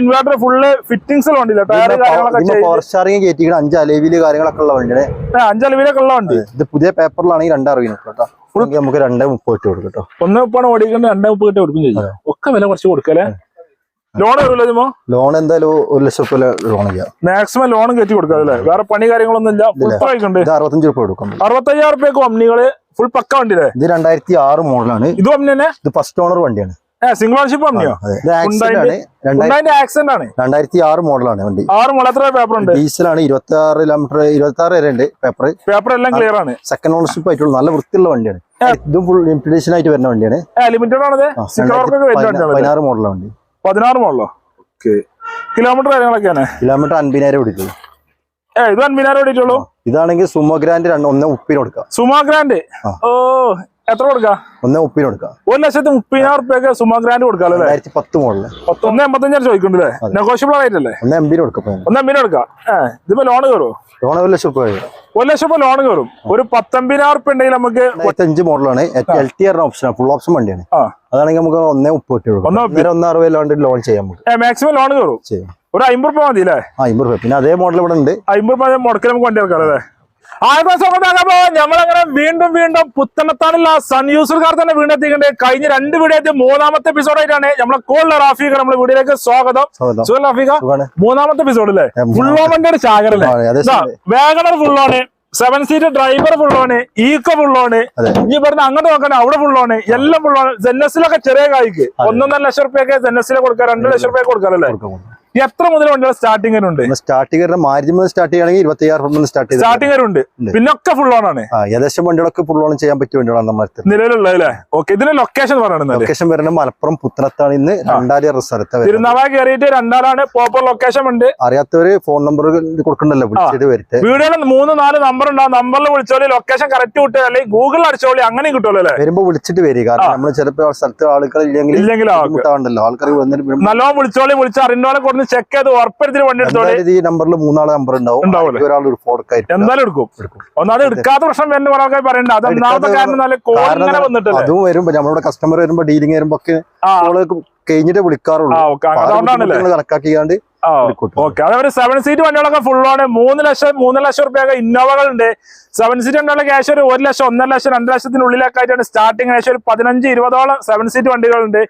Inverter full fittings വണ്ടി tyre കാര്യങ്ങളൊക്കെ power കയറ്റിക്കണം അഞ്ച് അലവിൽ കാര്യങ്ങളൊക്കെ ഉള്ള വണ്ടിയാണ്. അഞ്ച് അലവിലൊക്കെ ഉള്ള വണ്ടി. ഇത് പുതിയ പേപ്പറിലാണെങ്കിൽ രണ്ടറിവിന് കേട്ടോ എങ്കിൽ നമുക്ക് രണ്ടേ മുപ്പത് ഇട്ട് കൊടുക്കും കേട്ടോ ഒന്ന് മുപ്പാണ് ഓടിക്കുന്നത് രണ്ടേ മുപ്പത് കിട്ടി കൊടുക്കും ചെയ്യും. ഒക്കെ വില കുറച്ച് കൊടുക്കല്ലേ ലോൺ വരുമല്ലോ ലോൺ എന്തായാലും ഒരു ലക്ഷം റുപ്യ ലോൺ ചെയ്യാം. മാക്സിമം ലോൺ കയറ്റി കൊടുക്കാം അല്ലേ? വേറെ പണി കാര്യങ്ങളൊന്നും ഇല്ല. ഫുൾ അറുപത്തഞ്ച് റുപ്യ കൊടുക്കും അറുപത്തയ്യായിരം റുപ്യക്ക് ഒമ്നികൾ ഫുൾ പക്ക വണ്ടിയില്ലേ ഇത് രണ്ടായിരത്തി ആറ് മോഡലാണ് ഇത് ഒമ്നി തന്നെ? ഇത് ഫസ്റ്റ് ഓണർ വണ്ടിയാണ്. സിംഗിൾ ആണ്. രണ്ടായിരത്തി ആറ് മോഡലാണ് വണ്ടി. ആറ് മോഡൽ. എത്ര പേപ്പർ ഉണ്ട്? ഡീസലാണ് ഇരുപത്തി ആറ് കിലോമീറ്റർ ഇരുപത്തി ആറ് വരെ ഉണ്ട് പേപ്പർ പേപ്പർ എല്ലാം ക്ലിയർ ആണ്. സെക്കൻഡ് ഓണർഷിപ്പ് ആയിട്ടുള്ള നല്ല വൃത്തിയുള്ള വണ്ടിയാണ്. ഇതും ഫുൾ ലിമിറ്റേഷൻ ആയിട്ട് വരുന്ന വണ്ടിയാണ്. ലിമിറ്റഡ് പതിനാറ് മോഡലാണ് വണ്ടി. പതിനാറ് മോഡലോ? ഓക്കെ. കിലോമീറ്റർ കാര്യങ്ങളൊക്കെയാണ്? കിലോമീറ്റർ അൻപതിനായിരം ഓടിക്കുള്ളൂ ഇത് അൻപതിനായിരം ഓടിയിട്ടുള്ളൂ? ഇതാണെങ്കിൽ സുമോ ഗ്രാൻഡ് രണ്ട് ഒന്ന് മുപ്പിന് കൊടുക്കാം. സുമാ ഗ്രാൻഡ് ഓ എത്ര കൊടുക്കാം? ഒന്നേ മുപ്പതിന് കൊടുക്കാം. ഒരു ലക്ഷത്തി മുപ്പതിനായിരം റുപ്യൊക്കെ സുമാ ഗ്രാൻഡ് കൊടുക്കാം രണ്ടായിരത്തി പത്ത് മോഡൽ. ഒന്ന് എൺപത്തഞ്ചാറ് ചോദിക്കണ്ടല്ലേ നെഗോഷ്യബിൾ ആയിട്ടല്ലേ? ഒന്ന് എംബിന് കൊടുക്കാം ഒന്ന് എമ്പിന് കൊടുക്കാം. ഏ ഇതിപ്പോ ലോൺ കയറും ലോൺ ഒരു ലക്ഷം രൂപ ഒരു ലക്ഷം രൂപ ലോൺ കയറും. ഒരു പത്തൊമ്പതിനായിരം റുപ്യ ഉണ്ടെങ്കിൽ നമുക്ക് അഞ്ച് മോഡലാണ്. L T R option full option വണ്ടിയാണ്. അതാണെങ്കിൽ നമുക്ക് ഒന്നേ മുപ്പത് കിട്ടിയുള്ളൂ കൊടുക്കാം. ഒന്നേ മുപ്പത്. അന്നേരം ഒന്ന് അറുപത് ലോൺ ലോൺ ചെയ്യാം മാക്സിമം ലോൺ കയറും. ഒരു അമ്പത് രൂപ മതി അല്ലേ? അമ്പത് രൂപ പിന്നെ അതേ മോഡൽ ഇവിടെ ഉണ്ട്. അമ്പത് രൂപ മുടക്കി നമുക്ക് വണ്ടി ഇറക്കാം അല്ലേ? ആയിരത്തി സുഖമാകുമ്പോ നമ്മളങ്ങനെ വീണ്ടും വീണ്ടും പുത്തനത്താനുള്ള സൺ യൂസർക്കാർ തന്നെ വീണ്ടും എത്തിക്കേണ്ടത് കഴിഞ്ഞ രണ്ട് വീഡിയോ മൂന്നാമത്തെ എപ്പിസോഡായിട്ടാണ് നമ്മളെ കോളിലെ റാഫിക നമ്മുടെ വീഡിയോയിലേക്ക് സ്വാഗതം. സുഖം റാഫിക മൂന്നാമത്തെ എപ്പിസോഡ് അല്ലേ? ഫുൾവാമന്റെ ഫുള്ളോമന്റെ ഒരു ഇതാ, വേഗണർ ഫുള്ളോണ് സെവൻ സീറ്റ് ഡ്രൈവർ ഫുള്ളോണ് ഈക്കോ ഫുള്ളോണ്. ഇനി ഇവിടുന്ന് അങ്ങോട്ട് നോക്കണേ അവിടെ ഫുള്ളോണ് എല്ലാം ഫുള്ളോണ് ജെന്നസിലൊക്കെ ചെറിയ കായ്ക്ക്. ഒന്നൊന്നര ലക്ഷം റുപ്യൊക്കെ ജെന്നസിലെ കൊടുക്കാം രണ്ട് ലക്ഷം റുപ്യ കൊടുക്കാറല്ലേ കൊടുക്കാം. എത്ര മുതൽ വണ്ടികൾ സ്റ്റാർട്ടിംഗ് ഉണ്ട് സ്റ്റാർട്ടിംഗ് മാരുതി സ്റ്റാർട്ട് ചെയ്യുകയാണെങ്കിൽ ഇരുപത്തി ആറ് സ്റ്റാർട്ട് ചെയ്ത് സ്റ്റാർട്ടിംഗ് ഉണ്ട്. പിന്നൊക്കെ പിന്നെ ഒക്കെ ഫുൾ ഓൺ ആണ് ഏകദേശം വണ്ടികളൊക്കെ ഫുൾ ഓൺ ചെയ്യാൻ പറ്റിയ വണ്ടികളാണ് നമ്മുടെ അടുത്ത്. നിലവിലുള്ളത് അല്ലേ? ഓക്കെ ഇതിന്റെ ലൊക്കേഷൻ പറയുന്നത് ലൊക്കേഷൻ വരുന്നത് മലപ്പുറം പുത്തനത്താണ് ഇന്ന് രണ്ടായിരം സ്ഥലത്ത് തിരുനാവായ കയറിയിട്ട് രണ്ടാലാണ് പ്രോപ്പർ ലൊക്കേഷൻ ഉണ്ട്. അറിയാത്തവര് ഫോൺ നമ്പർ കൊടുക്കണ്ടല്ലോ വിളിച്ചിട്ട് വരട്ടെ. വീടുകളിൽ മൂന്ന് നാല് നമ്പർ ഉണ്ട്. ആ നമ്പറിൽ വിളിച്ചോളി ലൊക്കേഷൻ കറക്റ്റ് കിട്ടുക. അല്ലെങ്കിൽ ഗൂഗിളിൽ അടിച്ചോളി അങ്ങനെയും കിട്ടുമല്ലോ അല്ലേ? വരുമ്പോ വിളിച്ചിട്ട് വരിക. കാരണം നമ്മൾ ചിലപ്പോ സ്ഥലത്ത് ആൾക്കാർ ഇല്ലെങ്കിൽ ഇല്ലെങ്കിൽ ആൾക്കാർ വന്നിട്ട് നല്ലോണം വിളിച്ചോളി വിളിച്ച് അറിഞ്ഞോളെ കൊടുത്ത് ചെക്ക് ചെയ്ത് ഉറപ്പെടുത്തിട്ട് വണ്ടി എടുത്തോളൂ ഈ നമ്പറിൽ മൂന്നാളെ നമ്പർ ഉണ്ടാവും. ഒരാൾ ഒരു ഫോർക്കായിരിക്കും എന്തായാലും എടുക്കും. ഒന്നാമത് എടുക്കാത്ത പ്രശ്നം വരുന്ന പറയാൻ പറയണ്ട. അത് ഒന്നാമത്തെ കാരണം ഇങ്ങനെ വന്നിട്ടല്ലേ? അതും വരുമ്പോ നമ്മുടെ കസ്റ്റമർ വരുമ്പോ ഡീലിംഗ് വരുമ്പോ ഒക്കെ കഴിഞ്ഞിട്ട് വിളിക്കാറുള്ളൂ. കണക്കാക്കിയാണ്ട് ഓക്കെ. അതേപോലെ സെവൻ സീറ്റ് വണ്ടികളൊക്കെ ഫുൾ ആണ്. മൂന്ന് ലക്ഷം മൂന്നര ലക്ഷം റുപ്യൊക്കെ ഇന്നോവകളുണ്ട് സെവൻ സീറ്റ് വണ്ടികളുടെ ക്യാഷ് ഒരു ഒരു ലക്ഷം ഒന്നര ലക്ഷം രണ്ട് ലക്ഷത്തിനുള്ളിലൊക്കെ ആയിട്ടാണ് സ്റ്റാർട്ടിങ് ഏകദേശം ഒരു പതിനഞ്ച് ഇരുപതോളം സെവൻ സീറ്റ് വണ്ടികളുണ്ട്.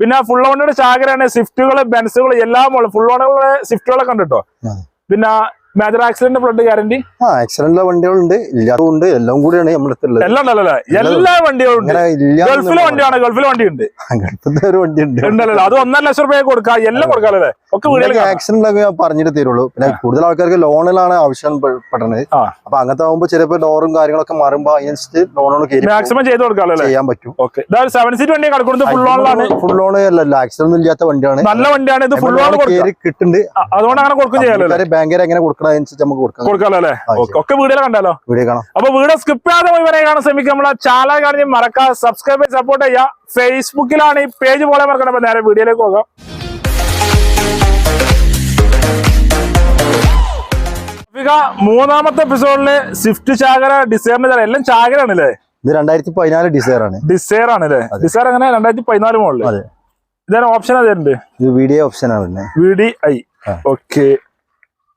പിന്നെ ഫുൾ ഓണയുടെ ചാകരയാണ് സ്വിഫ്റ്റുകൾ ബെൻസുകൾ എല്ലാം ഫുൾ ഓണകളുടെ സ്വിഫ്റ്റുകളൊക്കെ ഉണ്ട് കേട്ടോ. പിന്നെ മേജർ ആക്സിഡന്റ് ഫ്ലഡ് ഗ്യാരണ്ടി ആ ആക്സിഡന്റ് വണ്ടികളുണ്ട് ഇല്ലാത്തതുണ്ട് എല്ലാം കൂടിയാണ് നമ്മുടെ അടുത്തുള്ളത് എല്ലാം ഉണ്ടല്ലോ എല്ലാ വണ്ടികളും ഗൾഫിലെ വണ്ടിയാണ്? ഗൾഫിലെ വണ്ടി ഉണ്ട് ഗൾഫിന്റെ ഒരു വണ്ടി ഉണ്ട് ഉണ്ടല്ലോ അത് ഒന്നര ലക്ഷം രുപയെ കൊടുക്കാം. എല്ലാം കൊടുക്കാനല്ലേ ഒക്കെ ആക്സിഡന്റ് ഒക്കെ പറഞ്ഞിട്ട് തരുള്ളൂ. പിന്നെ കൂടുതൽ ആൾക്കാർക്ക് ലോണിലാണ് ആവശ്യം പെ- പെടുന്നത് ആ. അപ്പൊ അങ്ങനത്തെ ആകുമ്പോൾ ചിലപ്പോ ഡോറും കാര്യങ്ങളൊക്കെ മാറുമ്പോ അതിനനുസരിച്ച് ലോണുകൾ മാക്സിമം ചെയ്ത് കൊടുക്കാം ചെയ്യാൻ പറ്റും. ഓക്കെ. സെവൻ സീറ്റ് വണ്ടി കിടക്കുന്നത് ഫുൾ ലോണിലാണ് ഫുൾ ലോൺ അല്ലല്ലോ ആക്സിഡന്റ് ഇല്ലാത്ത വണ്ടിയാണ്. നല്ല വണ്ടിയാണ്. ഇത് ഫുൾ ലോൺ കൊടുക്കാം. കിട്ടുന്നുണ്ട്. അതുകൊണ്ട് അങ്ങനെ കൊടുക്കും ചെയ്യാലോ ബാങ്കർ അങ്ങനെ എങ്ങനെ കൊടുക്കണം അതനുസരിച്ച് നമുക്ക് കൊടുക്കാം. കൊടുക്കാലോ അല്ലേ? ഒക്കെ വീഡിയോ കണ്ടാലോ? വീഡിയോ കാണാം. അപ്പൊ വീഡിയോ സ്കിപ്പ് ചെയ്യാതെ ഇവരെ കാണാൻ ശ്രമിക്കുക. നമ്മളെ ചാനൽ കാണി മറക്കാതെ സബ്സ്ക്രൈബ് ചെയ്ത് സപ്പോർട്ട് ചെയ്യുക. ഫേസ്ബുക്കിലാണ് ഈ പേജ് പോലെ മറക്കണം അപ്പൊ നേരെ വീഡിയോയിലേക്ക് പോകാം. മൂന്നാമത്തെ എപ്പിസോഡിൽ സ്വിഫ്റ്റ് ചാകര ഡിസൈറിന്റെ എല്ലാം ചാകര ആണല്ലേ ഇത് രണ്ടായിരത്തി പതിനാല് ഡിസൈർ ആണ് ഡിസൈർ ആണല്ലേ ഡിസൈർ അങ്ങനെ രണ്ടായിരത്തി പതിനാല് മുകളിൽ ഇതാണ് ഓപ്ഷൻ അതേ ഉണ്ട് വീഡിയോ ഓപ്ഷൻ ആണ് വീഡിയോ ഐ. ഓക്കെ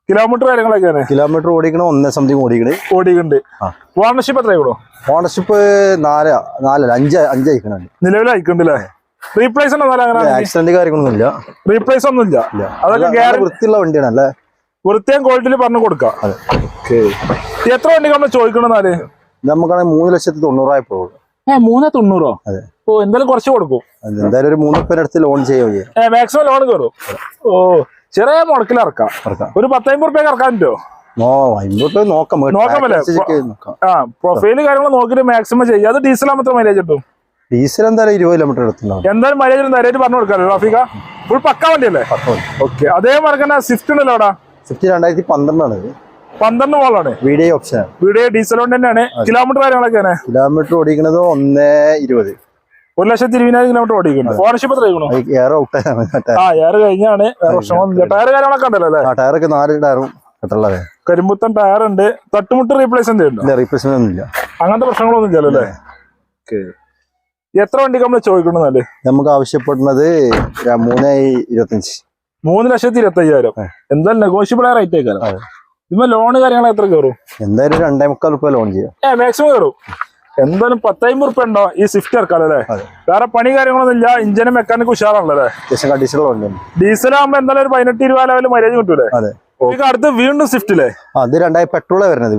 കിലോമീറ്റർ കാര്യങ്ങളൊക്കെയാണ്? കിലോമീറ്റർ ഓടിക്കണ ഒന്നേ സംതിങ് ഓടിക്കണ്. ഓടിക്കുന്നുണ്ട്. ഓണർഷിപ്പ് എത്ര കൂടോ ഓണർഷിപ്പ് നാല് നാലല്ല അഞ്ച് അഞ്ച് അയക്കണുണ്ട് നിലവിൽ അയക്കുന്നുണ്ട് റീപ്ലേസ് ഉണ്ടോ അങ്ങനെ? ആക്സിഡന്റ് കാര്യങ്ങളൊന്നും ഇല്ല. റീപ്ലേസ് ഒന്നും ഇല്ല. അതൊക്കെ വൃത്തിയുള്ള വണ്ടിയാണ് അല്ലേ വൃത്തിയും ക്വാളിറ്റിയിൽ പറഞ്ഞു കൊടുക്കാം. എത്ര വണ്ടി നമ്മൾ ചോദിക്കണെന്നാൽ ഇത് നമുക്കാണെങ്കിൽ മൂന്ന് ലക്ഷത്തി തൊണ്ണൂറായപ്പോ ഏ മൂന്നേ തൊണ്ണൂറോ? അതെ. ഓ എന്തായാലും കുറച്ച് കൊടുക്കും. എന്തായാലും ഒരു മൂന്ന് പേരെടുത്ത് ലോൺ ചെയ്യുകയോ മാക്സിമം ലോൺ കയറും ഓ ചെറിയ മുടക്കിൽ ഇറക്കാം. ഒരു പത്തമ്പത് റുപ്യ ഇറക്കാൻ പറ്റുമോ? നോക്കാം. ആ പ്രൊഫൈൽ കാര്യങ്ങൾ നോക്കിയിട്ട് മാക്സിമം ചെയ്യാം. അത് ഡീസൽ മാത്രം മൈലേജ് കിട്ടും? ഡീസൽ എന്തായാലും ഇരുപത് കിലോമീറ്റർ എടുത്തുണ്ടാവും എന്തായാലും മൈലേജ് നേരിട്ട് പറഞ്ഞു കൊടുക്കാമല്ലോ റഫീഖ? ഫുൾ പക്ക വണ്ടിയല്ലേ? അല്ലേ ഓക്കെ അതേ തന്നെ സ്വിഫ്റ്റ് ഉണ്ടല്ലോ അവിടെ. സ്വിഫ്റ്റ് രണ്ടായിരത്തി പന്ത്രണ്ടാണ് പന്ത്രണ്ട് മോളാണ് വീഡിയോ ഓപ്ഷൻ വീഡിയോ ഡീസൽ കൊണ്ട് തന്നെയാണ്. കിലോമീറ്റർ കാര്യങ്ങളൊക്കെയാണ്. കിലോമീറ്റർ ഓടിക്കുന്നത് ഒന്നേ ഇരുപത്. ഒരു ലക്ഷത്തി ഇരുപതിനായിരം കിലോമീറ്റർ ഓടിക്കുന്നു ഓണർഷിപ്പ് എത്ര എയർ ആ ഏർ കഴിഞ്ഞാണ് ടയർ കാര്യങ്ങളൊക്കെ ഉണ്ടല്ലോ അല്ലേ? ടയറൊക്കെ നാല് ടയറും കരിമ്പുത്തൻ ടയർ ഉണ്ട്. തട്ടുമുട്ട് റീപ്ലേസ് ഇല്ല റീപ്ലേസ്മെന്റ് അങ്ങനത്തെ പ്രശ്നങ്ങളൊന്നും ഇല്ലല്ലോ അല്ലേ? എത്ര വണ്ടിക്ക് നമ്മൾ ചോദിക്കണമെന്നല്ലേ നമുക്ക് ആവശ്യപ്പെടുന്നത് മൂന്ന് ഇരുപത്തഞ്ച്. മൂന്ന് ലക്ഷത്തി ഇരുപത്തി അയ്യായിരം എന്തായാലും നെഗോഷ്യബിൾ ആയ റേറ്റ് ആയിക്കാരം. ഇപ്പൊ ലോണ് കാര്യങ്ങൾ എത്ര കയറും? എന്തായാലും രണ്ടേ മുക്കാൽ റുപ്യ ലോൺ ചെയ്യാം. മാക്സിമം കയറും. എന്തായാലും പത്തായിരം റുപ്യ ഉണ്ടോ ഈ സ്വിഫ്റ്റ് ഇറക്കാം അല്ലേ? വേറെ പണി കാര്യങ്ങളൊന്നും ഇല്ല ഇഞ്ചിനും മെക്കാനിക് ഉഷാറാണല്ലോ ഡീസൽ ആകുമ്പോ എന്തായാലും ഒരു പതിനെട്ട് ഇരുപത് ലെവൽ മര്യാദ കിട്ടൂലേ? അടുത്ത് വീണ്ടും സ്വിഫ്റ്റില്ലേ അത് രണ്ടായിരം പെട്രോൾ വരുന്നത്.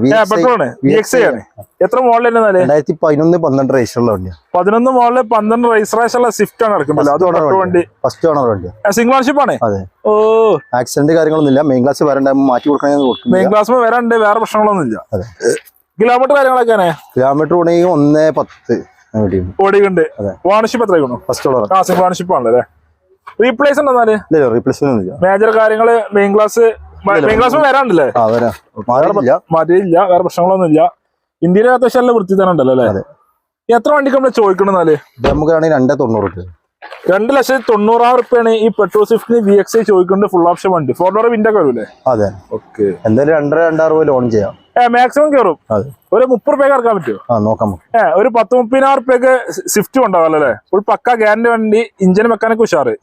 എത്ര മോഡൽ രണ്ടായിരത്തി പതിനൊന്ന് പന്ത്രണ്ട് രജിസ്റ്ററുള്ള വണ്ടി പതിനൊന്ന് മോഡൽ പന്ത്രണ്ട് റേസ് ഉള്ള സ്വിഫ്റ്റ് ആണ് അത് പെട്രോൾ വണ്ടി ഫസ്റ്റ് ഓണർ വണ്ടി. സിംഗിൾ ഓണർഷിപ്പ് ആണ്? ഓ. ആക്സിഡന്റ് കാര്യങ്ങളൊന്നും ഇല്ല മെയിൻ ക്ലാസ് വരണ്ട മാറ്റി കൊടുക്കണമെങ്കിൽ മെയിൻ ക്ലാസ് വരാണ്ട് വേറെ പ്രശ്നങ്ങളൊന്നും ഇല്ല കിലോമീറ്റർ കാര്യങ്ങളൊക്കെ കിലോമീറ്റർ ഓണെങ്കിൽ ഒന്ന് പത്ത് ഓടിയുണ്ട് വാണിഷിപ്പ് എത്ര ഫസ്റ്റ് വാണിഷിപ്പ് ആണല്ലേ റീപ്ലേസ് റീപ്ലേസ്മെന്റ് മേജർ കാര്യങ്ങൾ മെയിൻ ക്ലാസ് മെയിൻ ക്ലാസ് വരാണ്ടല്ലേ മാറ്റിയില്ല വേറെ പ്രശ്നങ്ങളൊന്നും ഇല്ല ഇന്ത്യയിലെ അത്യാവശ്യം നല്ല വൃത്തി തന്നെ ഉണ്ടല്ലോ അല്ലേ? അതെ. എത്ര വണ്ടിക്ക് നമ്മൾ ചോദിക്കണം എന്നാൽ? നമുക്കാണെങ്കിൽ രണ്ടേ തൊണ്ണൂറ് രൂപ രണ്ട് ലക്ഷത്തി തൊണ്ണൂറായിരം റുപ്യാണ് ഈ പെട്രോൾ സ്വിഫ്റ്റിന് വി എക്സ് ചോദിക്കുന്നത് ഫുൾ ഓപ്ഷൻ വണ്ടി. ഫോർ ഡോർ വിൻഡോ കയറൂലേ അതെ. ഓക്കെ എന്തായാലും രണ്ടര രണ്ടായിരം രൂപ ലോൺ ചെയ്യാം. മാക്സിമം കയറും ഒരു മുപ്പത് റുപ്യക്ക് ഇറക്കാൻ പറ്റുമോ ആ നോക്കാം. ഏ ഒരു പത്ത് മുപ്പതിനായിരം റുപ്യക്ക് സ്വിഫ്റ്റ് ഉണ്ടാവും അല്ലേ? ഫുൾ പക്ക ഗ്യാരണ്ടി വണ്ടി ഇഞ്ചിന് മെക്കാനിക് ഉഷാറ്.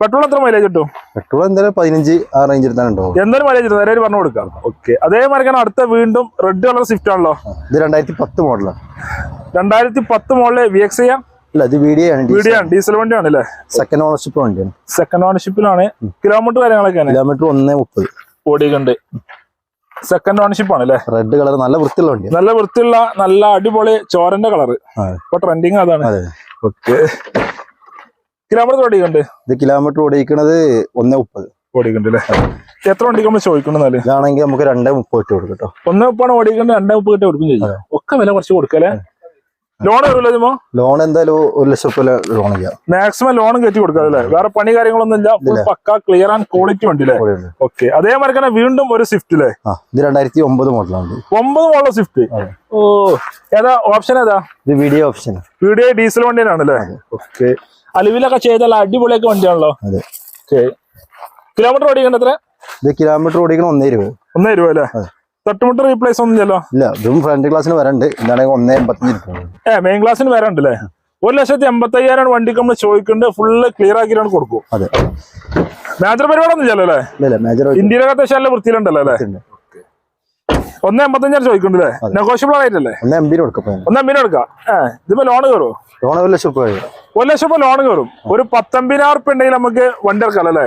പെട്രോൾ എത്ര മൈലേജ് കിട്ടും? പെട്രോൾ എന്തായാലും പതിനഞ്ച് ആ തന്നെ ഉണ്ടാവും. എന്തായാലും മൈലേജ് കിട്ടും നേരെ പറഞ്ഞു കൊടുക്കാം. ഓക്കെ അതേമാതിരി അടുത്ത വീണ്ടും റെഡ് കളർ സ്വിഫ്റ്റ് ആണല്ലോ. ഇത് രണ്ടായിരത്തി പത്ത് മോഡലാണ് രണ്ടായിരത്തി പത്ത് മോഡൽ വി എക്സ് ചെയ്യാം ഇല്ല ഇത് വീഡിയോ ആണ് ഡീസൽ വണ്ടിയാണ് അല്ലേ സെക്കൻഡ് ഓണർഷിപ്പ് വണ്ടിയാണ്. സെക്കൻഡ് ഓണർഷിപ്പിലാണ് കിലോമീറ്റർ കാര്യങ്ങളൊക്കെയാണ് കിലോമീറ്റർ ഒന്നേ മുപ്പത്. ഓടിയുണ്ട് സെക്കൻഡ് ഓണർഷിപ്പ് ആണ് അല്ലേ റെഡ് കളർ നല്ല വൃത്തിയുള്ള വണ്ടി നല്ല വൃത്തിയുള്ള നല്ല അടിപൊളി ചോരന്റെ കളർ ഇപ്പൊ ട്രെൻഡിങ് അതാണ്. കിലോമീറ്റർ ഓടിക്കുന്നുണ്ട് ഇത് കിലോമീറ്റർ ഓടിക്കുന്നത് ഒന്നേ മുപ്പത്. ഓടിക്കുന്നുണ്ട് എത്ര വണ്ടിക്ക് നമ്മൾ ചോദിക്കണമെന്നാൽ ഇതാണെങ്കിൽ നമുക്ക് രണ്ടേ മുപ്പത് ഇട്ട് കൊടുക്കും കേട്ടോ. ഒന്ന് മുപ്പാണ് ഓടിക്കേണ്ടത് രണ്ടേ മുപ്പത് കൊടുക്കും ചെയ്യും. ഒക്കെ വില കുറച്ച് കൊടുക്കല്ലേ? ലോൺ ഇതിമോ ലോൺ എന്തായാലും ഒരു ലക്ഷം റുപ്യ ലോൺ ചെയ്യാം മാക്സിമം ലോണും കയറ്റി കൊടുക്കാം അല്ലേ? വേറെ പണി കാര്യങ്ങളൊന്നും ഇല്ല. പക്ക ക്ലിയർ ആൻഡ് ക്വാളിറ്റി വണ്ടി അല്ലേ. ഓക്കെ അതേമാതിരി തന്നെ വീണ്ടും ഒരു സ്വിഫ്റ്റ് അല്ലേ ഇത് രണ്ടായിരത്തി ഒമ്പത് മോഡലാണ്. ഒമ്പത് മോഡൽ സ്വിഫ്റ്റ് ഓ ഏതാ? ഓപ്ഷൻ ഏതാ? ഇത് വീഡിയോ ഓപ്ഷൻ വീഡിയോ ഡീസൽ വണ്ടിയാണ് അല്ലേ? ഓക്കെ അലുവിലൊക്കെ ചെയ്താൽ അടിപൊളിയൊക്കെ വണ്ടിയാണല്ലോ. ഓക്കെ കിലോമീറ്റർ ഓടിക്കണ്ടത്ര ഇത് കിലോമീറ്റർ ഓടിക്കണം ഒന്നേ രൂപ ഒന്നേ രൂപ അല്ലേ. തട്ടുമുട്ട് റീപ്ലേസ് ഒന്നുമില്ലല്ലോ? ഇല്ല ഇതും ഫ്രണ്ട് ക്ലാസ്സിന് വരണ്ട്. ഇതാണെങ്കിൽ ഒന്നേ എൺപത്തഞ്ച് ഏ മെയിൻ ക്ലാസ്സിന് അല്ലേ ഒരു ലക്ഷത്തി എൺപത്തി അയ്യായിരം വണ്ടിക്ക് നമ്മൾ ചോദിക്കുന്നത് ഫുള്ള് ക്ലിയർ ആക്കിയിട്ടാണ് കൊടുക്കും. അതെ. മേജർ പരിപാടിയൊന്നും ഇല്ലല്ലോ അല്ലേ? ഇന്ത്യയിലൊക്കെ അത്യാവശ്യം നല്ല വൃത്തിയിലുണ്ടല്ലോ അല്ലേ? ഒന്ന് എൺപത്തഞ്ചാണ് ചോദിക്കണ്ടല്ലേ? നെഗോഷ്യബിൾ ആയിട്ടല്ലേ? ഒന്ന് എം ബിന് കൊടുക്കാം ഒന്ന് എമ്മിനെ എടുക്കാം ഏ ഇതിപ്പോ ലോൺ കയറും? ലോൺ ഒരു ലക്ഷം രൂപ ഒരു ലക്ഷം രൂപ ലോൺ കയറും. ഒരു പത്തൊമ്പതിനായിരം ഉറുപ്പ ഉണ്ടെങ്കിൽ നമുക്ക് വണ്ടി ഇറക്കാം അല്ലേ?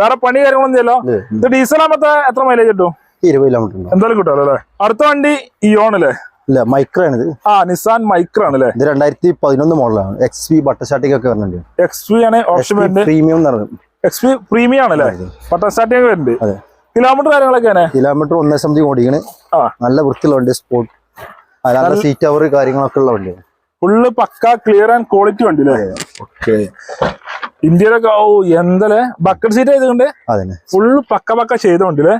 വേറെ പണി കാര്യങ്ങളൊന്നും ചെയ്യല്ലോ ഇത് ഡീസൽ ആകുമ്പോ എത്ര മൈലേജ് കിട്ടും? ഇരുപത് കിലോമീറ്റർ എന്തായാലും കിട്ടുമല്ലോ അല്ലേ? അടുത്ത വണ്ടി ഇയോൺ അല്ലേ? അല്ല മൈക്രോ ഇത് ആ നിസാൻ മൈക്ര ആണ് അല്ലേ? ഇത് രണ്ടായിരത്തി പതിനൊന്ന് മോഡലാണ്. എക്സ് വി ബട്ടർഷാട്ടിക് ഒക്കെ വരുന്നുണ്ട്. എക്സ് പി ആണ് ഓപ്ഷൻ വരുന്നത്. പ്രീമിയം എന്ന് പറയുന്നത്. എക്സ് പി പ്രീമിയം ആണല്ലേ പട്ട സ്റ്റാർട്ടിങ് വരുന്നുണ്ട്. അതെ. കിലോമീറ്റർ കാര്യങ്ങളൊക്കെ കിലോമീറ്റർ ഒന്നേ സംതിങ് ഓടിക്കണ്. നല്ല വൃത്തിയുള്ള വണ്ടി സ്പോട്ട് അതായത് സീറ്റ് അവർ കാര്യങ്ങളൊക്കെ ഉള്ള വണ്ടിയാണ് ഫുള്ള് പക്ക ക്ലിയർ ആൻഡ് ക്വാളിറ്റി വണ്ടി അല്ലേ? ഓക്കെ ഇന്ത്യയിലൊക്കെ ഓ എന്തല്ലേ? ബക്കറ്റ് സീറ്റ് ആയതുകൊണ്ട് ഫുള്ള് പക്ക പക്ക ചെയ്തോണ്ടില്ലേ?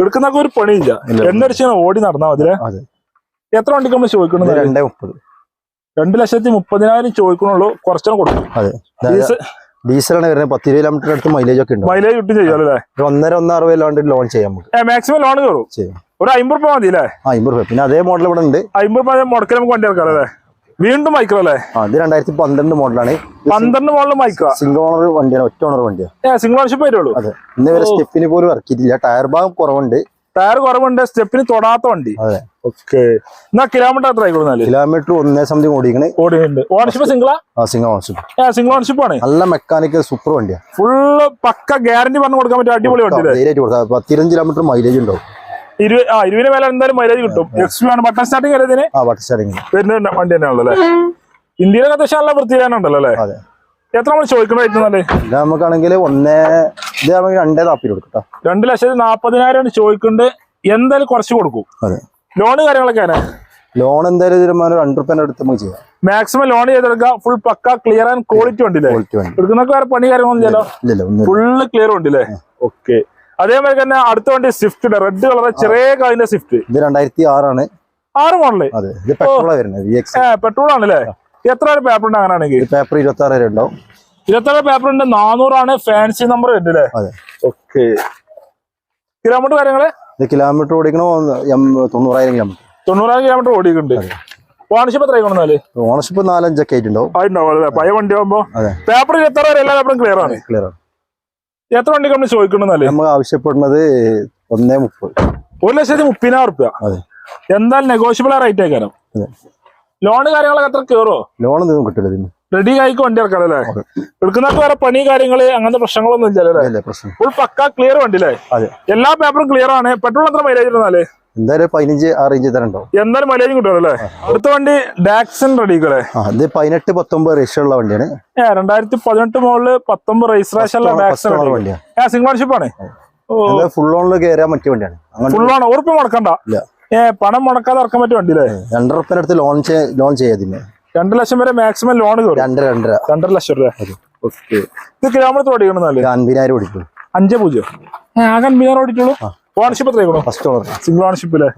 എടുക്കുന്നൊക്കെ ഒരു പണിയില്ല. എന്നടിച്ച് ഓടി നടന്നാ മതി എത്ര വണ്ടിക്ക് നമ്മൾ ചോദിക്കണത്? രണ്ടു ലക്ഷത്തി മുപ്പതിനായിരം ചോദിക്കണുള്ളൂ. കുറച്ചും കൊടുക്കും ഡീസലാണ് വരുന്നത്. പത്ത് ഇരുപത് കിലോമീറ്റർ അടുത്ത് മൈലേജ് ഒക്കെ ഉണ്ട്. മൈലേജ് കിട്ടും ഒരു ഒന്നര ഒന്നര അറുപത് ഇല്ലാണ്ട് ലോൺ ചെയ്യാം നമുക്ക്. മാക്സിമം ലോൺ കയറും ഒരു അമ്പത് രൂപ മതി അല്ലേ അമ്പത് രൂപ പിന്നെ അതേ മോഡൽ ഇവിടെ ഉണ്ട്. അമ്പത് രൂപ മുടക്കി നമുക്ക് വണ്ടി ഇറക്കാം അല്ലേ വീണ്ടും മൈക്രോ അല്ലേ? രണ്ടായിരത്തി പന്ത്രണ്ട് മോഡലാണ്. പന്ത്രണ്ട് മോഡൽ മൈക്രോ. സിംഗിൾ ഓണർ വണ്ടിയാണ് ഒറ്റ ഓണർ വണ്ടിയാണ് സിംഗിൾ ഓണർഷിപ്പ് വരുള്ളൂ. അതെ. ഇന്ന് വരെ സ്റ്റെപ്പിന് പോലും ഇറക്കിയിട്ടില്ല. ടയർ ഭാഗം കുറവുണ്ട്. ടയർ കുറവുണ്ട് സ്റ്റെപ്പിന് തൊടാത്ത വണ്ടി. അതെ. ഓക്കെ. എന്നാ കിലോമീറ്റർ എത്ര ആയിക്കോളൂ കിലോമീറ്റർ ഒന്നേ സംതിങ് ഓടിക്കണേ. ഓടിക്കുന്നുണ്ട് ഓണർഷിപ്പ് സിംഗിളാ ആ? Single ownership. സിംഗിൾ ഓണർഷിപ്പ് ആണ്. നല്ല മെക്കാനിക്കൽ സൂപ്പർ വണ്ടിയാണ് ഫുള്ള് പക്ക ഗ്യാരണ്ടി പറഞ്ഞു കൊടുക്കാൻ പറ്റും അടിപൊളി വണ്ടി കൊടുക്കാം പത്തിരഞ്ച് കിലോമീറ്റർ മൈലേജ് ഉണ്ടാവും. ഇരുപത് ആ ഇരുപതിന് മേലെ എന്തായാലും മര്യാദ കിട്ടും. എക്സ് ആണ്. ബട്ടൺ സ്റ്റാർട്ടിങ് അല്ലേ സ്റ്റാറിങ് വരുന്ന വണ്ടി തന്നെയാണല്ലോ അല്ലേ ഇന്ത്യയിലൊക്കെ അത്യാവശ്യം നല്ല വൃത്തിയാനുണ്ടല്ലോ അല്ലേ? അതെ. എത്ര നമ്മൾ ചോദിക്കണ്ടായിട്ടുണ്ടല്ലേ നമുക്കാണെങ്കിൽ ഒന്നേ ഇത് നമുക്ക് രണ്ടേ നാപ്പിൽ കൊടുക്കും രണ്ട് ലക്ഷത്തി നാപ്പതിനായിരം ചോദിക്കുന്നുണ്ട്. എന്തായാലും കുറച്ച് കൊടുക്കും. അതെ. ലോണ് കാര്യങ്ങളൊക്കെ ലോൺ എന്തായാലും തീരുമാനം രണ്ട് റുപ്യ എടുത്ത് നമുക്ക് ചെയ്യാം. മാക്സിമം ലോൺ ചെയ്തെടുക്കുക. Full pucca clear and quality ഉണ്ടല്ലേ എടുക്കുന്നൊക്കെ വേറെ പണി കാര്യങ്ങളൊന്നും ഇല്ലല്ല? ഫുള്ള് ക്ലിയർ ഉണ്ടല്ലേ ഓക്കെ അതേമാതിരി തന്നെ അടുത്ത വണ്ടി സ്വിഫ്റ്റ് റെഡ് കളർ ചെറിയ കാലിന്റെ സ്വിഫ്റ്റ് ഇത് രണ്ടായിരത്തി ആറാണ് ആറ് മോഡൽ പെട്രോൾ ആണല്ലേ? എത്ര പേപ്പർ ഉണ്ട് അങ്ങനെയാണെങ്കിൽ? പേപ്പർ ഇരുപത്തി ആറ് വരെ ഉണ്ടാവും. ആറ് പേപ്പർ ഉണ്ട് നാനൂറാണ് ഫാൻസി നമ്പർ ഉണ്ട് അല്ലേ? അതെ. ഓക്കെ. കിലോമീറ്റർ കാര്യങ്ങൾ? കിലോമീറ്റർ ഓടിക്കണോ? തൊണ്ണൂറായിരം കിലോമീറ്റർ തൊണ്ണൂറായിരം കിലോമീറ്റർ ഓടിക്കുന്നുണ്ട്. ഓണർഷിപ്പ് എത്ര ആയിക്കോണെന്നാൽ ഓണർഷിപ്പ് നാലഞ്ചൊക്കെ ആയിട്ടുണ്ടാവും. പഴയ വണ്ടി ആകുമ്പോ അതെ. പേപ്പർ എത്ര എല്ലാ പേപ്പറും ക്ലിയർ ആണ്. ക്ലിയർ ആണ്. എത്ര വണ്ടി നമ്മൾ ചോദിക്കണമെന്നല്ലേ നമ്മൾ ആവശ്യപ്പെടുന്നത് ഒന്നേ മുപ്പത്. ഒരു ലക്ഷത്തി മുപ്പതിനായിരം റുപ്യ അതെ. എന്തായാലും നെഗോഷ്യബിൾ റേറ്റ് ആയിക്കാരം. ലോൺ കാര്യങ്ങളൊക്കെ എത്ര കയറോ ലോൺ ഒന്നും കിട്ടില്ല ഇതിന്. റെഡി ആയിക്ക് വണ്ടി ഇറക്കാം അല്ലേ എടുക്കുന്നവർക്ക് വേറെ പണി കാര്യങ്ങൾ അങ്ങനത്തെ പ്രശ്നങ്ങളൊന്നും ഇല്ല ഫുൾ പക്ക ക്ലിയർ വണ്ടി അല്ലേ എല്ലാ പേപ്പറും ക്ലിയർ ആണ്. പെട്രോൾ എത്ര മൈലേജ് ഇരുന്നാൽ എന്തായാലും പതിനഞ്ച് ആ റേഞ്ച് തരണ്ടോ? എന്തായാലും മൈലേജ് അല്ലേ? അടുത്ത വണ്ടി ഡാക്സൺ റെഡിക്കല്ലേ അത് പതിനെട്ട് പത്തൊമ്പത് റേഷ്യ ഉള്ള വണ്ടിയാണ്. രണ്ടായിരത്തി പതിനെട്ട് മുകളിൽ പത്തൊമ്പത് owner വണ്ടിയാണ് ആണ്. ഫുൾ ഓണിൽ കയറാൻ പറ്റിയ വണ്ടിയാണ്. ഫുൾ ഓണോ ഉറപ്പ് മുടക്കണ്ട. ഏ പണം മുടക്കാതെ ഇറക്കാൻ പറ്റിയ വണ്ടി അല്ലേ? രണ്ടര റുപ്യ അടുത്ത് ലോൺ ലോൺ ചെയ്യാതിന് രണ്ടു ലക്ഷം വരെ മാക്സിമം ലോൺ രണ്ടര രണ്ടര. രണ്ടര ലക്ഷം രൂപ. ഓക്കെ ഇത് കിലോമീറ്റർ ഓടിക്കണം അൻപതിനായിരം ഓടിക്കും. അഞ്ച് പൂജ്യം. ആകെ അൻപതിനായിരം ഓടിക്കുള്ളൂ? ഓണർഷിപ്പ് എത്രയാക്കണോ ഫസ്റ്റ് ഓണർ സിംഗിൾ ഓണർഷിപ്പ് അല്ലേ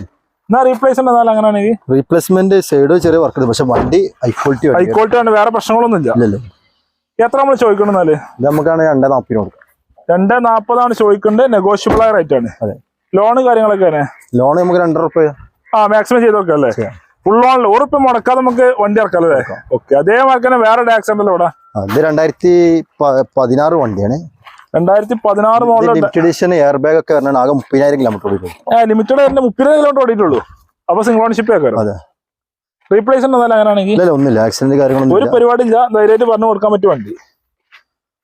എന്നാ റീപ്ലേസ്മെന്റ് എന്നാലും അങ്ങനെയാണെങ്കിൽ റീപ്ലേസ്മെന്റ് സൈഡ് ചെറിയ വർക്ക് ഉണ്ട് പക്ഷെ വണ്ടി ഹൈ ക്വാളിറ്റി ഹൈ ക്വാളിറ്റി ആണ് വേറെ പ്രശ്നങ്ങളൊന്നും ഇല്ല. ഇല്ലല്ലോ എത്ര നമ്മൾ ചോദിക്കണമെന്നാൽ നമുക്കാണ് രണ്ടേ നാൽപ്പതിന് കൊടുക്കാം. രണ്ടേ നാപ്പതാണ് ചോദിക്കേണ്ടത് നെഗോഷ്യബിൾ ആയ റേറ്റ് ആണ്. അതെ. ലോണ് കാര്യങ്ങളൊക്കെ തന്നെ ലോൺ നമുക്ക് രണ്ടര റുപ്യ ആ മാക്സിമം ചെയ്ത് നോക്കാം അല്ലേ. ഫുൾ ഓണിൽ ഉറപ്പ് മുടക്കാതെ നമുക്ക് വണ്ടി ഇറക്കാം അല്ലേ? ഓക്കെ അതേമാതിരി തന്നെ വേറെ ടാക്സ് ഉണ്ടല്ലോ ഇവിടെ. അത് രണ്ടായിരത്തി പതിനാറ് വണ്ടിയാണ്. രണ്ടായിരത്തി പതിനാറ് മോഡൽ എഡിഷൻ എയർ ബാഗ് ഒക്കെ വരണം ആകെ മുപ്പതിനായിരം കിലോമീറ്റർ ഓടിയിട്ടുള്ളൂ. ലിമിറ്റഡ് തന്നെ മുപ്പതിനായിരം കിലോമീറ്റർ ഓടിയിട്ടുള്ളൂ. അപ്പൊ സിംഗിൾ ഒക്കെ അതെ. റീപ്ലേസ്മെന്റ് എന്നാലും അങ്ങനെയാണെങ്കിൽ? ഒന്നുമില്ല. ആക്സിഡന്റ് കാര്യങ്ങളൊന്നും ഒരു ഇല്ല പരിപാടി ഇല്ല ധൈര്യമായിട്ട് പറഞ്ഞു കൊടുക്കാൻ പറ്റും വണ്ടി.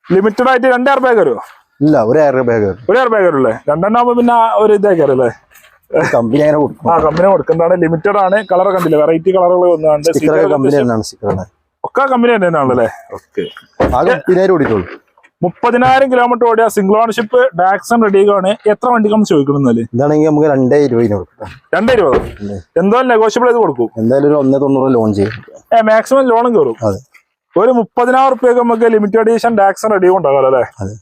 ലിമിറ്റഡ് ആയിട്ട് രണ്ട് എയർ ബാഗ് വരുമോ ഇല്ല ഒരു എയർ ബാഗ് ഒരു എയർ ബാഗ് വരും രണ്ടെണ്ണാകുമ്പോ പിന്നെ ഒരു ഇതേക്കാരല്ലേ കമ്പനി അങ്ങനെ കൊടുക്കും. ആ കമ്പനി കൊടുക്കുന്നതാണ്. ലിമിറ്റഡ് ആണ്. കളർ കണ്ടില്ല? വെറൈറ്റി കളറുകൾ കമ്പനി തന്നെയാണ് സ്റ്റിക്കർ ഒക്കെ കമ്പനി തന്നെയാണല്ലേ? ഓക്കെ ആകെ മുപ്പതിനായിരം ഓടിക്കുള്ളൂ മുപ്പതിനായിരം കിലോമീറ്റർ ഓടിയ സിംഗിൾ ഓണർഷിപ്പ് ഡാക്സൺ റെഡിയാണ് എത്ര വണ്ടിക്കാണ് ചോദിക്കണം ഇതാണെങ്കിൽ നമുക്ക് രണ്ടേ ഇരുപതിന് കൊടുക്കാം. രണ്ടേ ഇരുപത്? എന്തായാലും നെഗോഷ്യബിൾ ചെയ്ത് കൊടുക്കും. എന്തായാലും ഒരു ഒന്നേ തൊണ്ണൂറ് ലോൺ ചെയ്യും. ഏഹ് മാക്സിമം ലോണും കയറും അതെ. ഒരു മുപ്പതിനായിരം റുപ്യൊക്കെ നമുക്ക് ലിമിറ്റഡ് എഡീഷൻ ഡാക്സൺ റെഡി ഉണ്ടാകാം അല്ലേ? അതെ.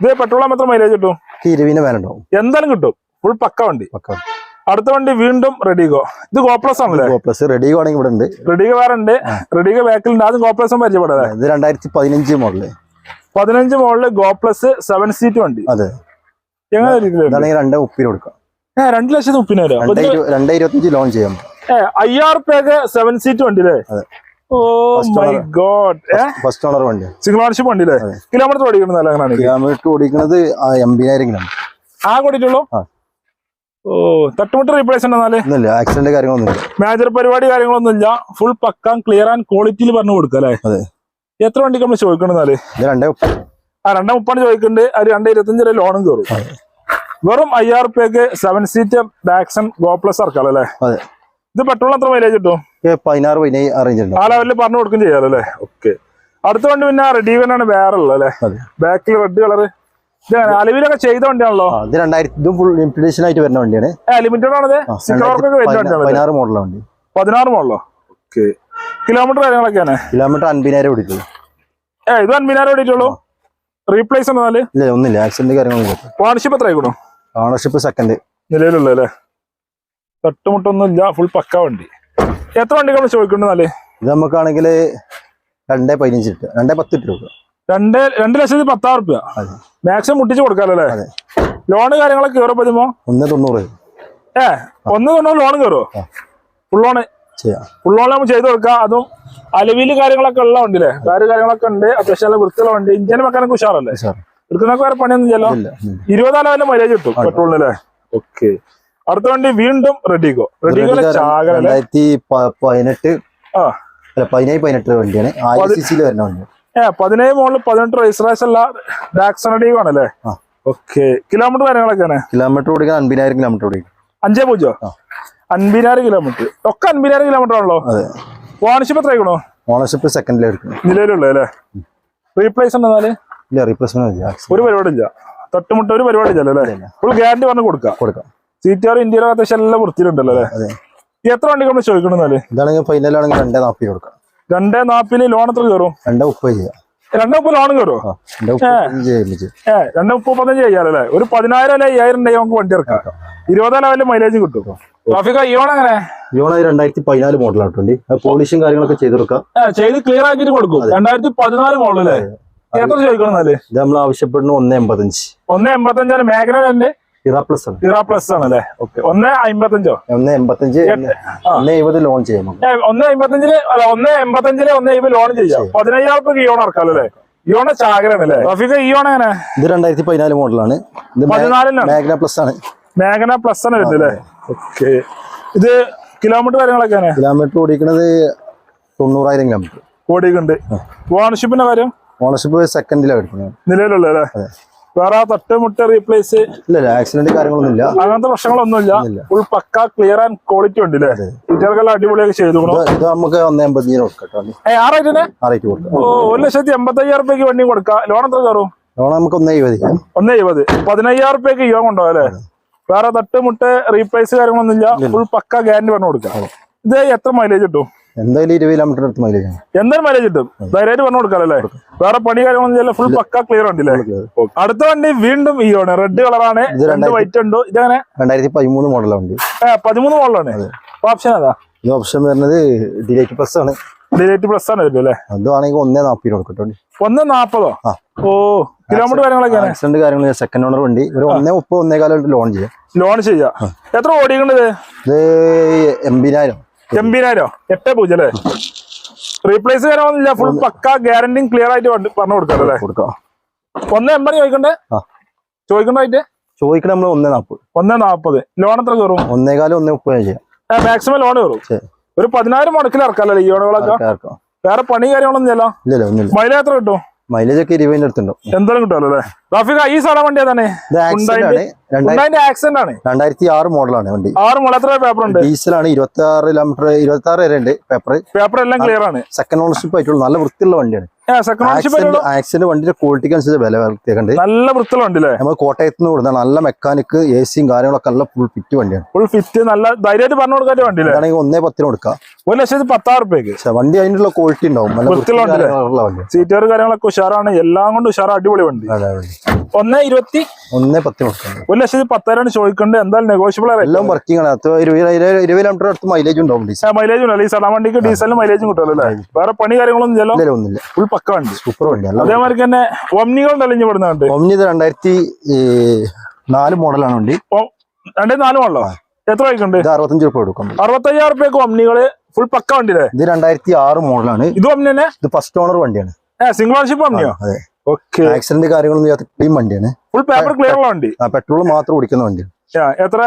ഇത് പെട്രോൾ എത്ര മൈലേജ് കിട്ടും? ഇരുവിന് ഇരുപതിന് വേനുണ്ടാവും എന്തായാലും കിട്ടും. ഫുൾ പക്ക വണ്ടി. പക്ക അടുത്ത വണ്ടി വീണ്ടും റെഡിഗോ. ഇത് ഗോപ്ലസ് ആണല്ലേ? കോപ്ലസ് റെഡി ആണെങ്കിൽ ഇവിടെ ഉണ്ട്. റെഡിഗോ വേറെ ഉണ്ട്. റെഡിഗോ ബാക്കിൽ ഉണ്ട് ആദ്യം ഗോപ്ലസും പരിചയപ്പെടാതെ ഇത് രണ്ടായിരത്തി പതിനഞ്ച് മോഡൽ പതിനഞ്ച് മോളിൽ ഗോപ്ലസ് സെവൻ സീറ്റ് വണ്ടി. അതെ. എങ്ങനെ രണ്ടേ മുപ്പതിന് കൊടുക്കാം. ഏഹ് രണ്ട് ലക്ഷത്തി ഉപ്പിന് രണ്ടേ ഇരു- ലോൺ ചെയ്യാം. ഏ അയ്യായിരം റുപ്യക്ക് സെവൻ സീറ്റ് വണ്ടി അല്ലേ? Oh my God. First owner വണ്ടി. സിംഗിൾ ഓണർഷിപ്പ് വണ്ടി അല്ലേ. കിലോമീറ്റർ ഓടിക്കുന്നത് അങ്ങനെയാണ് കിലോമീറ്റർ ഓടിക്കുന്നത് എൺപതിനായിരം കിലോമീറ്റർ. ആ കൂടിയിട്ടുള്ളൂ? ഓ തട്ടുമുട്ട് റീപ്ലേസ് ഉണ്ടെന്നാൽ ഒന്നുമില്ല ആക്സിഡന്റ് കാര്യങ്ങളൊന്നും ഇല്ല മേജർ പരിപാടി കാര്യങ്ങളൊന്നും ഇല്ല ഫുൾ പക്കാൻ ക്ലിയർ ആൻഡ് ക്വാളിറ്റിയിൽ പറഞ്ഞു കൊടുക്കുക അല്ലേ? അതെ. എത്ര വണ്ടിക്ക് നമ്മൾ ചോദിക്കണെന്നാൽ രണ്ടേ ആ രണ്ടേ മുപ്പാണ് ചോദിക്കുന്നുണ്ട് അത് രണ്ടേ ഇരുപത്തഞ്ച് വരെ ലോണും കയറും? വെറും അയ്യായിരം റുപ്യക്ക് seven seater Datsun Go Plus ഇറക്കാം അല്ലേ? അതെ. ഇത് പെട്രോൾ എത്ര മൈലേജ് കിട്ടും? പതിനാറ് പതിനേഴ് ആ ലെവലിൽ പറഞ്ഞു കൊടുക്കും ചെയ്യാലോ അല്ലേ? ഓക്കെ അടുത്ത വണ്ടി പിന്നെ റെഡീവനാണ് വേറെ ഉള്ളത് അല്ലേ? ബാക്കിൽ റെഡ് കളർ അലവിലൊക്കെ ചെയ്ത വണ്ടിയാണല്ലോ? ഇത് രണ്ടായിരത്തി ഇതും ഫുൾ ലിമിറ്റഡ് ആയിട്ട് വരുന്ന വണ്ടിയാണ്. ലിമിറ്റഡ് ആണത് പതിനാറ് മോഡലാണ് വണ്ടി. പതിനാറ് മോഡലോ ഓക്കെ കിലോമീറ്റർ കാര്യങ്ങളൊക്കെയാണ്. കിലോമീറ്റർ അൻപതിനായിരം ഓടിക്കുള്ളൂ ഏ ഇത് അൻപതിനായിരം ഓടിയിട്ടുള്ളൂ? റീപ്ലേസ് എന്നാൽ? ഇല്ല ഒന്നില്ല ആക്സിഡന്റ് കാര്യങ്ങളൊന്നും ഓണർഷിപ്പ് എത്ര ആയിക്കണോ ഓണർഷിപ്പ് സെക്കൻഡ് നിലവിലുള്ള അല്ലേ? തട്ടുമുട്ടൊന്നും ഇല്ല ഫുൾ പക്ക വണ്ടി. എത്ര വണ്ടികളാണ് ചോദിക്കേണ്ടത് ഇത് നമുക്കാണെങ്കിൽ രണ്ടേ പതിനഞ്ച് ഇട്ട് രണ്ടേ പത്ത് രൂപ രണ്ട് രണ്ട് ലക്ഷത്തി പത്താറ് റുപ്യ മാക്സിമം മുട്ടിച്ച് കൊടുക്കാല്ലേ ലോണ് കാര്യങ്ങളൊക്കെ കയറും പറ്റുമോ ഒന്ന് തൊണ്ണൂറ് ഏ ഒന്ന് തൊണ്ണൂറ് ലോൺ കയറുമോ ഫുൾ ലോണ് ചെയ്യാം. ലോൺ നമ്മൾ ചെയ്ത് കൊടുക്കാം. അതും അലവിൽ കാര്യങ്ങളൊക്കെ ഉള്ള വണ്ടിയില്ലേ? കാര് കാര്യങ്ങളൊക്കെ ഉണ്ട്. അത്യാവശ്യം നല്ല വൃത്തിയുള്ള വണ്ടി. ഇഞ്ചിന് വെക്കാനൊക്കെ ഉഷാറല്ലേ? എടുക്കുന്നൊക്കെ വേറെ പണിയൊന്നും ചെല്ലോ ഇരുപതാല വല്ല മൈലേജ് കിട്ടും പെട്രോളിന് അല്ലേ? ഓക്കെ അടുത്ത വണ്ടി വീണ്ടും റെഡിഗോ. അല്ലേ രണ്ടായിരത്തി പതിനെട്ട്. പതിനേഴ് പതിനെട്ട് വണ്ടിയാണ്. വരുന്ന വണ്ടിയാണ്. ഏ പതിനേഴ് മുകളിൽ പതിനെട്ട് റൈസ് അല്ല ഡാക്സൺ റെഡിഗോ ആണല്ലേ. ഓക്കെ കിലോമീറ്റർ കാര്യങ്ങളൊക്കെയാണ്? കിലോമീറ്റർ ഓടിക്കാൻ അൻപതിനായിരം കിലോമീറ്റർ ഓടിക്കും. അഞ്ചേ പൂജ്യം. അൻപതിനായിരം കിലോമീറ്റർ ഒക്കെ അൻപതിനായിരം കിലോമീറ്റർ ആണല്ലോ? അതെ. ഓണർഷിപ്പ് എത്ര ആയിക്കണോ ഓണർഷിപ്പ് സെക്കൻഡിൽ എടുക്കണം നിലവിലുള്ള അല്ലേ? റീപ്ലേസ് ഉണ്ടെന്നാൽ ഇല്ല റീപ്ലേസ്മെന്റ് ഇല്ല. ഒരു പരിപാടി ഇല്ല തൊട്ടുമുട്ട ഒരു പരിപാടി ഇല്ലല്ലോ അല്ലേ ഫുൾ ഗ്യാരണ്ടി പറഞ്ഞ് കൊടുക്കാം. കൊടുക്കാം. ആർ ഇന്ത്യയിലെ അത്യാവശ്യം എല്ലാം വൃത്തിയിലുണ്ടല്ലോ അല്ലേ? എത്ര വണ്ടി നമ്മൾ ചോദിക്കണമെന്നാൽ ഇതാണെങ്കിൽ ഫൈനലാണെങ്കിൽ രണ്ടേ നാപ്പിൽ കൊടുക്കാം. രണ്ടേ നാപ്പിൽ ലോൺ എത്ര കയറും? രണ്ടേ മുപ്പത് ചെയ്യാം. രണ്ടേ മുപ്പത് ലോണും കയറുമോ ആ രണ്ടേ മുപ്പത് പതിനഞ്ച് ഏ രണ്ടേ മുപ്പത്തഞ്ച് ചെയ്യാലല്ലേ ഒരു പതിനായിരം അല്ലെ അയ്യായിരം ഉണ്ടെങ്കിൽ നമുക്ക് വണ്ടി ഇറക്കാം. ഇരുപതാം ലെവലിൽ മൈലേജ് കിട്ടും. രണ്ടായിരത്തി പതിനാല് മോഡലാണ് പോളിഷും കാര്യങ്ങളൊക്കെ ചെയ്ത് ക്ലിയർ ആക്കിട്ട് കൊടുക്കും. രണ്ടായിരത്തി പതിനാല് അല്ലേ? എത്ര ചോദിക്കണം ഇത് നമ്മൾ ആവശ്യപ്പെടുന്ന ഒന്ന് എൺപത്തഞ്ച്. ഒന്ന് എൺപത്തഞ്ചാണ്. മേഖല തന്നെ ഇറ പ്ലസ് ആണ്. ഇറ പ്ലസ് ആണല്ലേ ഓക്കെ ഒന്ന് അമ്പത്തഞ്ചോ ഒന്ന് എൺപത്തഞ്ച് ഒന്ന് ഒന്ന് എഴുപത് ലോൺ ചെയ്യാം നമുക്ക്. ഏ, ഒന്ന് അമ്പത്തഞ്ചിൽ അല്ല ഒന്ന് എൺപത്തഞ്ചിൽ ഒന്ന് എഴുപത് ലോൺ ചെയ്യാം. പതിനയ്യായിരം രൂപ ലോൺ ഇറക്കാം അല്ലേ? ഇയോണ ചാകരാണ് അല്ലേ? റഫീഖ എങ്ങനെ? ഇത് രണ്ടായിരത്തി പതിനാല് മോഡലാണ് ഇത് പതിനാലിനാണ് മാഗ്ന പ്ലസ് ആണ്. മേഘന പ്ലസ് ആണ് വരുന്നത് അല്ലേ? ഓക്കെ ഇത് കിലോമീറ്റർ കാര്യങ്ങളൊക്കെ എങ്ങനെ? കിലോമീറ്റർ ഓടിക്കുന്നത് തൊണ്ണൂറായിരം കിലോമീറ്റർ ഓടിക്കുന്നുണ്ട് ഓണർഷിപ്പിന്റെ കാര്യം ഓണർഷിപ്പ് സെക്കൻഡിലാണ് നിലവിലുള്ള അല്ലേ? വേറെ തട്ടുമുട്ട റീപ്ലേസ് ഇല്ല ആക്സിഡന്റ് കാര്യങ്ങളൊന്നും ഇല്ല അങ്ങനത്തെ പ്രശ്നങ്ങളൊന്നുമില്ല. Full pucca clear and quality ഉണ്ട് അല്ലേ അടിപൊളിയൊക്കെ ചെയ്തു ഇത് നമുക്ക് ആ റേറ്റിന് ഒരു ലക്ഷത്തി എൺപത്തി അയ്യായിരം രൂപയ്ക്ക് വണ്ടി കൊടുക്കാം. ലോൺ എത്ര കയറും? ലോൺ നമുക്ക് ഒന്ന് ഇരുപത് ഒന്ന് ഇരുപത് പതിനയ്യായിരം റുപ്യക്ക് ഇയോ കൊണ്ടുപോകും അല്ലേ വേറെ തട്ടുമുട്ട റീപ്ലേസ് കാര്യങ്ങളൊന്നുമില്ല. ഫുൾ പക്ക ഗ്യാരണ്ടി പറഞ്ഞു കൊടുക്കാം. ഇത് എത്ര മൈലേജ് കിട്ടും? എന്തായാലും ഇരുപത് കിലോമീറ്റർ അടുത്ത് മൈലേജ് ആണ്. എന്തായാലും മൈലേജ് കിട്ടും? ധൈര്യമായിട്ട് പറഞ്ഞു കൊടുക്കാമല്ലേ വേറെ പണി കാര്യങ്ങളൊന്നും ചെയ്യില്ല ഫുൾ പക്ക ക്ലിയർ ഉണ്ടല്ലേ അടുത്ത വണ്ടി വീണ്ടും ഈ ആണ്. റെഡ് കളറാണ് രണ്ട് വൈറ്റ് ഉണ്ട്? ഇതങ്ങനെ? രണ്ടായിരത്തി പതിമൂന്ന് മോഡലാണ് വണ്ടി. പതിമൂന്ന് മോഡലാണ് ഓപ്ഷൻ അതാ. ഈ ഓപ്ഷൻ വരുന്നത് ഡിലേറ്റ് പ്ലസ് ആണ്. ഡിലേറ്റ് പ്ലസ് ആണ് വരുന്നത് അല്ലേ? അതുവാണെങ്കിൽ ഒന്നേ നാൽപ്പത് കൊടുക്കട്ടോ ഒന്ന് നാപ്പതോ. ഓ കിലോമീറ്റർ കാര്യങ്ങളൊക്കെയാണ് ആക്സിഡന്റ് കാര്യങ്ങൾ സെക്കൻഡ് ഓണർ വണ്ടി. ഒരു ഒന്നേ മുപ്പത് ഒന്നേ കാലം ലോൺ ചെയ്യാം. ലോൺ ചെയ്യാം. എത്ര ഓടിക്കണ്ടത് ഇത് എൺപതിനായിരം. എൺപതിനായിരം എട്ട് പൂജ്യം അല്ലേ? റീപ്ലേസ് കാര്യങ്ങളൊന്നുമില്ല ഫുൾ പക്ക ഗ്യാരണ്ടി ക്ലിയർ ആയിട്ട് പറഞ്ഞു കൊടുക്കാം അല്ലേ? കൊടുക്കാം. ഒന്ന് എൺപത് ചോദിക്കണ്ടേ. ചോദിക്കണ്ടായിട്ട് ചോദിക്കണേ നമ്മൾ ഒന്നേ നാപ്പത്. ഒന്നേ നാപ്പത്. ലോൺ എത്ര കയറും? ഒന്നേ കാലം ഒന്നേ മുപ്പത് ചെയ്യാം. മാക്സിമം ലോൺ കയറും. ഒരു പതിനായിരം മുടക്കിൽ ഇറക്കാമല്ലേ ഈ ലോണുകളൊക്കെ. വേറെ പണി കാര്യങ്ങളൊന്നും ഇല്ലല്ലോ? മൈലേജ് എത്ര കിട്ടും? മൈലേജ് ഒക്കെ ഇരുപതിന്റെ അടുത്തുണ്ടോ എന്തായാലും കിട്ടുമല്ലോ അല്ലേ? റാഫിക ഈ തന്നെ ആക്സിഡന്റ് ആണ്. രണ്ടായിരത്തി ആറ് മോഡലാണ് വണ്ടി. ആറ് മോഡൽ. എത്ര പേപ്പർ ഉണ്ട്? ഡീസലാണ് ഇരുപത്തി ആറ് കിലോമീറ്റർ ഇരുപത്തി ആറ് വരെ ഉണ്ട് പേപ്പർ പേപ്പർ എല്ലാം ക്ലിയർ ആണ്. സെക്കൻഡ് ഓണർഷിപ്പ് ആയിട്ടുള്ള നല്ല വൃത്തിയുള്ള വണ്ടിയാണ്. ആക്സിഡന്റ് വണ്ടിയുടെ ക്വാളിറ്റിക്ക് അനുസരിച്ച് വില നല്ല നമ്മൾ കോട്ടയത്ത് നിന്ന് നല്ല മെക്കാനിക് എ സിയും കാര്യങ്ങളൊക്കെ നല്ല ഫുൾ ഫിറ്റ് വണ്ടിയാണ്. ഫുൾ ഫിറ്റ് നല്ല ധൈര്യമായിട്ട് പറഞ്ഞു കൊടുക്കാൻ വണ്ടി ആണെങ്കിൽ ഒന്നേ പത്തിന് കൊടുക്കാം. ഒരു ലക്ഷത്തി പത്താറ് രൂപയ്ക്ക് വണ്ടി അതിനുള്ള ക്വാളിറ്റി ഉണ്ടാവും? സീറ്റുകൾ കാര്യങ്ങളൊക്കെ ഉഷാറാണ്. എല്ലാം കൊണ്ട് ഉഷാറ് അടിപൊളി വണ്ടി. അതെ വണ്ടി ഒന്ന് ഇരുപത്തി ഒന്ന് പത്ത് ഒരു ലക്ഷത്തി പത്തായിരം ചോദിക്കേണ്ടത്. എന്തായാലും നെഗോഷ്യബിൾ എല്ലാം വർക്കിംഗ് ആണ്. അത് ഇരുപത് കിലോമീറ്റർ അടുത്ത് മൈലേജ് ഉണ്ടാവും മൈലേജ് ഉണ്ടല്ലോ ഈ സാധാ വണ്ടിക്ക് ഡീസലും മൈലേജും കിട്ടുമല്ലോ അല്ലേ? വേറെ പണി കാര്യങ്ങളൊന്നും ഇല്ല ഒന്നുമില്ല. ഫുൾ പക്ക വണ്ടി. സൂപ്പർ വണ്ടി. അതേമാതിരി തന്നെ ഒമ്നികൾ ഇനി പറഞ്ഞത് ഒമ്നി ഇത് രണ്ടായിരത്തി നാല് മോഡലാണ് വണ്ടി. രണ്ടായിരത്തി നാല് മോഡലോ എത്ര ഇത് അറുപത്തഞ്ച് രൂപ കൊടുക്കും. അറുപത്തയ്യായിരം റുപ്യക്ക് ഒമ്നികൾ ഫുൾ പക്ക വണ്ടിയില്ലേ? ഇത് രണ്ടായിരത്തി ആറ് മോഡലാണ് ഇത് ഒമ്നി തന്നെ? ഇത് ഫസ്റ്റ് ഓണർ വണ്ടിയാണ്. സിംഗിൾ ഓണർഷിപ്പ് ഒമ്നിയോ? അതെ. ആക്സിഡന്റ് കാര്യങ്ങളൊന്നും ചെയ്യാത്ത ക്ലീൻ വണ്ടിയാണ്. ഫുൾ പേപ്പർ ക്ലിയർ ഉള്ള വണ്ടി? ആ പെട്രോൾ മാത്രം ഓടിക്കുന്ന വണ്ടിയാണ് എത്ര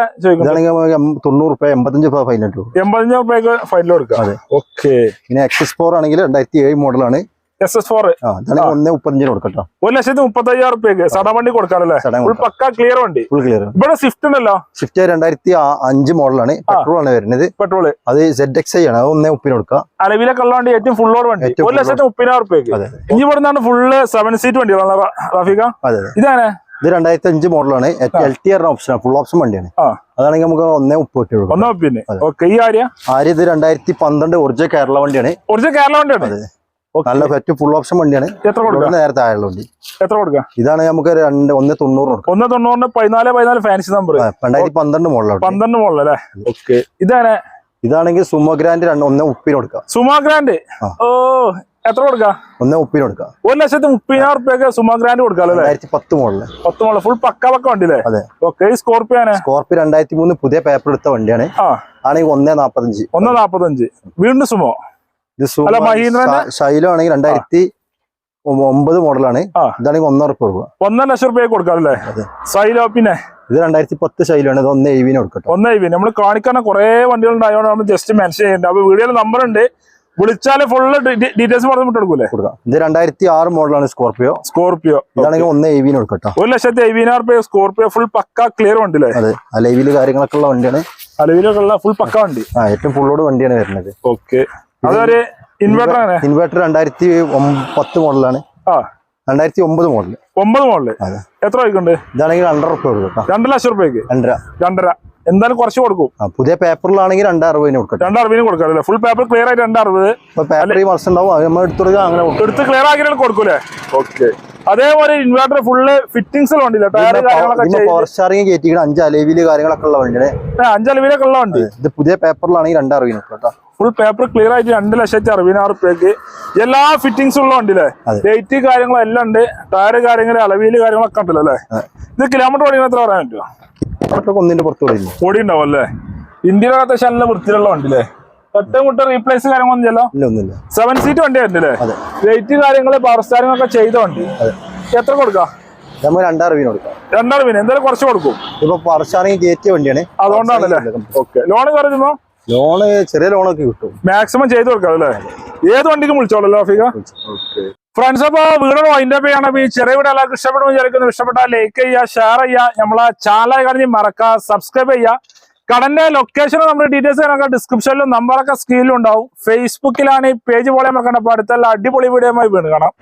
തൊണ്ണൂറ് രൂപ എൺപത്തഞ്ച് രൂപ ഫൈൻ എൺപത്തഞ്ചായിരം റുപ്യക്ക് ഫൈനൽ കൊടുക്കാം. അതെ. ഓക്കെ. പിന്നെ എക്സസ് ഫോർ ആണെങ്കിൽ രണ്ടായിരത്തി ഏഴ് മോഡലാണ് എസ് എസ് ഫോർ ഒന്ന് മുപ്പത്തഞ്ചിന് കൊടുക്കട്ടോ. ഒരു ലക്ഷത്തി മുപ്പത്തി അയ്യായിരം റുപ്യക്ക് സട വണ്ടി കൊടുക്കാറല്ലേ ഫുൾ പക്ക ക്ലിയർ വണ്ടി. ഫുൾ ക്ലിയർ ഇവിടെ സ്വിഫ്റ്റ് ഉണ്ടല്ലോ? സ്വിഫ്റ്റ് രണ്ടായിരത്തി അഞ്ച് മോഡലാണ്. പെട്രോൾ ആണ് വരുന്നത്. പെട്രോൾ അത് സെഡ് എക്സ് ഐ ആണ്. ഒന്നേ ഉപ്പിന് കൊടുക്കാം. അലവിലെ കള്ള വണ്ടി ഏറ്റവും ഫുൾ ലോഡ് വണ്ടി. ഒരു ലക്ഷത്തി മുപ്പതിനായിരം റുപ്യക്ക് ഇനി ഇനി നിന്നാണ് ഫുള്ള് സെവൻ സീറ്റ് വണ്ടി. റഫീഖ? ഇതാണ് ഇത് രണ്ടായിരത്തി അഞ്ച് മോഡലാണ് എൽ ടി ആറിന് ഓപ്ഷൻ ഫുൾ ഓപ്ഷൻ വണ്ടിയാണ്. അതാണെങ്കിൽ നമുക്ക് ഒന്നേ ഉപ്പ് കിട്ടിയുള്ളൂ ഒന്നേ ഉപ്പിന് പിന്നെ അതെ. ഓക്കെ ഈ ആര്യ? ആര്യ ഇത് രണ്ടായിരത്തി പന്ത്രണ്ട് ഒറിജിനൽ കേരള വണ്ടിയാണ്. ഒറിജിനൽ കേരള വണ്ടിയാണ്. അതെ. നല്ല ഫെറ്റ് ഫുൾ ഓപ്ഷൻ വണ്ടിയാണ്. എത്ര കൊടുക്കുക നേരത്തെ ആയുള്ള വണ്ടി. എത്ര കൊടുക്കാം? ഇതാണ് നമുക്ക് രണ്ട് ഒന്ന് തൊണ്ണൂറ് ഒന്ന് തൊണ്ണൂറിന് പതിനാല് പതിനാല് ഫാൻസി നമ്പർ രണ്ടായിരത്തി പന്ത്രണ്ട് മോഡലാണ് പന്ത്രണ്ട് അല്ലേ ഓക്കെ. ഇതാണ്? ഇതാണെങ്കിൽ സുമോ ഗ്രാൻഡ് രണ്ട് ഒന്നേ ഉപ്പിന് കൊടുക്കാം. Sumo grand? ഓ എത്ര കൊടുക്കാം? ഒന്നേ ഉപ്പിന് കൊടുക്കാം. ഒരു ലക്ഷത്തി മുപ്പതിനായിരം റുപ്യക്ക് സുമോ ഗ്രാൻഡ് കൊടുക്കാം രണ്ടായിരത്തി പത്ത് മോഡൽ പത്ത് മുകളിൽ ഫുൾ പക്ക പക്ക വണ്ടിയില്ലേ? അതെ. ഓക്കെ സ്കോർപ്പിയോ ആണ് സ്കോർപ്പിയോ രണ്ടായിരത്തി മൂന്ന് പുതിയ പേപ്പർ എടുത്ത വണ്ടിയാണ്. ആണെങ്കിൽ ഒന്നേ നാപ്പത്തഞ്ച്. ഒന്ന് നാപ്പത്തഞ്ച്. വീണ്ടും സുമോ? അല്ല, മഹീന്ദ്രന്റെ- ആണെങ്കിൽ രണ്ടായിരത്തി ഒമ്പത് മോഡലാണ്. ഇതാണെങ്കിൽ ഒന്നര രൂപ കൊടുക്കുക. ഒന്നര ലക്ഷം റുപ്യ കൊടുക്കാം അല്ലേ സൈലോ പിന്നെ? ഇത് രണ്ടായിരത്തി പത്ത് ഷൈലോ ആണ് ഇത് ഒന്ന് എഴുവിന് കൊടുക്കട്ടെ. ഒന്നേ നമ്മൾ കാണിക്കാൻ കുറെ വണ്ടികൾ ഉണ്ടായതുകൊണ്ട് നമ്മൾ ജസ്റ്റ് മെൻഷൻ ചെയ്യുന്നുണ്ട്. അപ്പൊ വീഡിയോയിൽ നമ്പർ ഉണ്ട്. വിളിച്ചാൽ ഫുള്ള് ഡീറ്റെയിൽസ് പറഞ്ഞു കൊടുക്കൂലേ? കൊടുക്കാം. ഇത് രണ്ടായിരത്തി ആറ് മോഡലാണ് സ്കോർപിയോ. സ്കോർപിയോ. ഇതാണെങ്കിൽ ഒന്ന് എവിന് കൊടുക്കട്ടോ. ഒരു ലക്ഷത്തി എവിനായിരം റുപ്യ സ്കോർപിയോ ഫുൾ പക്ക ക്ലിയർ വണ്ടിയില്ലേ? അതെ. അലൈവിൽ കാര്യങ്ങളൊക്കെ ഉള്ള വണ്ടിയാണ്. അലവിലൊക്കെ ഫുൾ പക്ക വണ്ടി. ആ ഏറ്റവും ഫുള്ളോട് വണ്ടിയാണ് വരുന്നത്. ഓക്കെ അതൊരു ഇൻവെർട്ടർ ആണ്. ഇൻവെർട്ടർ രണ്ടായിരത്തി പത്ത് മോഡലാണ്. ആ. രണ്ടായിരത്തി ഒമ്പത് മോഡൽ ഒമ്പത് മോഡൽ. എത്ര വയ്ക്കുണ്ട് ഇതാണെങ്കിൽ രണ്ടര റുപ്യ കൊടുക്കട്ടോ രണ്ട് ലക്ഷം റുപ്യക്ക് രണ്ടര. രണ്ടര. എന്തായാലും കുറച്ച് കൊടുക്കും. പുതിയ പേപ്പറിലാണെങ്കിൽ രണ്ട് അറുപതിന് കൊടുക്കാം രണ്ട് അറുപതിന് കൊടുക്കാം അല്ലേ? ഫുൾ പേപ്പർ ക്ലിയർ ആയിട്ട് രണ്ട് അറുപത് ഇപ്പൊ പേപ്പർ ഉണ്ടാവും നമ്മൾ എടുത്തു കൊടുക്കുക അങ്ങനെ എടുത്ത് ക്ലിയർ ആക്കിയാലും കൊടുക്കൂലേ? ഓക്കെ അതേപോലെ ഇൻവെർട്ടർ ഫുള്ള് ഫിറ്റിംഗ്സ് ഉണ്ട് ടയർ കാര്യങ്ങളൊക്കെ പവർ കയറ്റിക്കണം അഞ്ച് അലവിൽ കാര്യങ്ങളൊക്കെ ഉള്ള വണ്ടിയാണ് അഞ്ചലവിലൊക്കെ ഉള്ള വണ്ടി. ഇത് പുതിയ പേപ്പറിലാണെങ്കിൽ രണ്ടറിവിന് ഫുൾ പേപ്പർ ക്ലിയർ ആയിട്ട് രണ്ട് ലക്ഷത്തി അറുപതിനായിരം റുപ്യക്ക് എല്ലാ ഫിറ്റിംഗ്സും ഉള്ള വണ്ടിയില്ലേ അതെ. ഡേറ്റ് കാര്യങ്ങളും എല്ലാം ഉണ്ട്. ടയർ കാര്യങ്ങൾ അളവിൽ കാര്യങ്ങളൊക്കെ ഉണ്ടല്ലോ അല്ലേ? ഇത് കിലോമീറ്റർ ഓടിക്കുന്ന എത്ര പറയാൻ പറ്റുമോ ഒന്നിന്റെ പുറത്ത് ഓടി ഉണ്ടാവും അല്ലേ? ഇന്ത്യയിലകത്തെ നല്ല വൃത്തിയിലുള്ള വണ്ടിയില്ലേ ഒറ്റ മുട്ട റീപ്ലേസ് കാര്യങ്ങളൊന്നുമില്ലല്ലോ? ഒന്നുമില്ല. സെവൻ സീറ്റ് വണ്ടി വരുന്നില്ലേ വെയിറ്റ് കാര്യങ്ങൾ പവർ സ്റ്റാരിംഗ് ഒക്കെ ചെയ്ത വണ്ടി. എത്ര കൊടുക്കാം? നമ്മൾ രണ്ടായിരം കൊടുക്കാം. എന്തായാലും കുറച്ച് കൊടുക്കും. ഇപ്പൊ പറച്ചാണെങ്കിൽ കയറ്റിയ വണ്ടിയാണ്. അതുകൊണ്ടാണല്ലേ? ഓക്കെ ലോൺ കുറഞ്ഞോ ലോണ് ചെറിയ ലോണൊക്കെ കിട്ടും. മാക്സിമം ചെയ്ത് കൊടുക്കാം അല്ലേ? ഏത് വണ്ടിക്കും വിളിച്ചോളല്ലോ ഫിക ഫ്രണ്ട്സ് അപ്പൊ ചെയ്യണം. ഈ ചെറിയ വീട് എല്ലാവർക്കും ഇഷ്ടപ്പെടും വിചാരിക്കുന്നു. ഇഷ്ടപ്പെട്ടാൽ ലൈക്ക് ചെയ്യുക ഷെയർ ചെയ്യുക. നമ്മളെ ചാനൽ കഴിഞ്ഞ് മറക്കുക സബ്സ്ക്രൈബ് ചെയ്യുക. കടന്റെ ലൊക്കേഷൻ നമ്മുടെ ഡീറ്റെയിൽസ് ഒക്കെ ഡിസ്ക്രിപ്ഷനിലും നമ്പറൊക്കെ സ്ക്രീനിലും ഉണ്ടാവും ഫേസ്ബുക്കിലാണ് ഈ പേജ് പോലെ നമ്മൾ കണ്ടപ്പോൾ അടുത്തുള്ള അടിപൊളി വീഡിയോ വീണ് കാണാം.